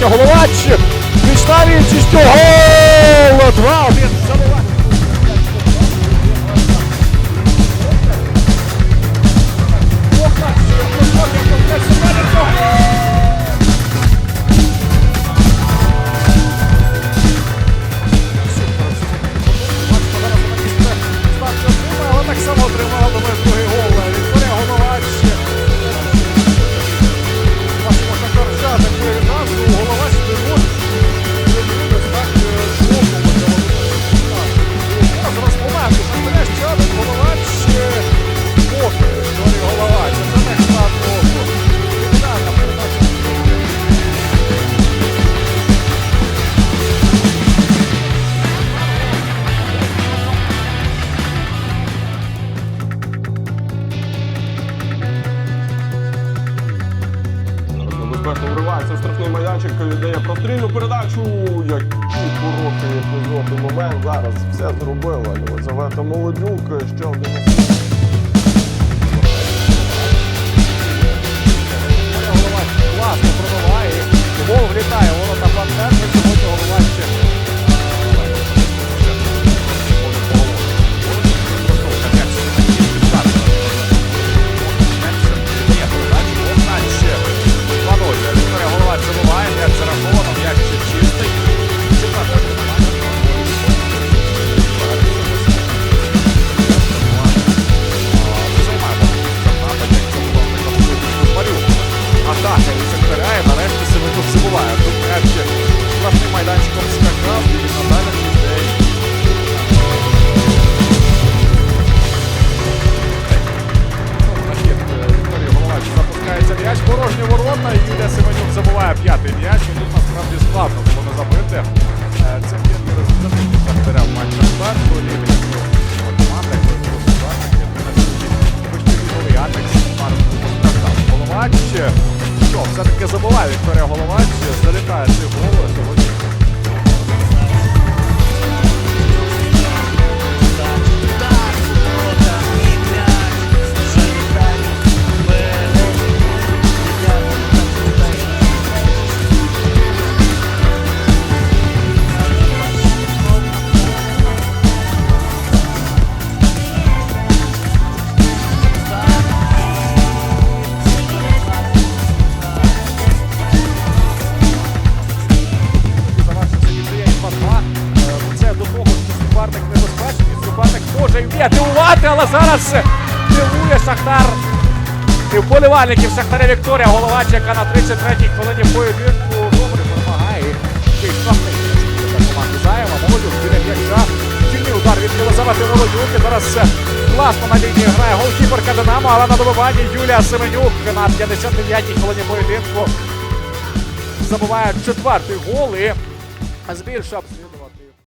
Головач, Головач! Вічна відчистю! Гол! Небезпечно вривається в штрафний майданчик, віддає прострільну передачу. Який хороший епізод і момент. Зараз все зробила. Єлизавета Молодюк, ще один. Все-таки забуває Вікторія Головач, залітає цей гол може але зараз дивує Шахтар. І вболівальників Шахтаря Вікторія Головач, яка на 33-й хвилині поєдинку добре для команди Заєва. Молодюк біля м'яча. Сильний удар від Єлизавети Молодюк. І зараз класно на лінії грає голкіперка Динамо, але на добиванні Юлія Семенюк на 59-й хвилині поєдинку забиває четвертий гол і збільшує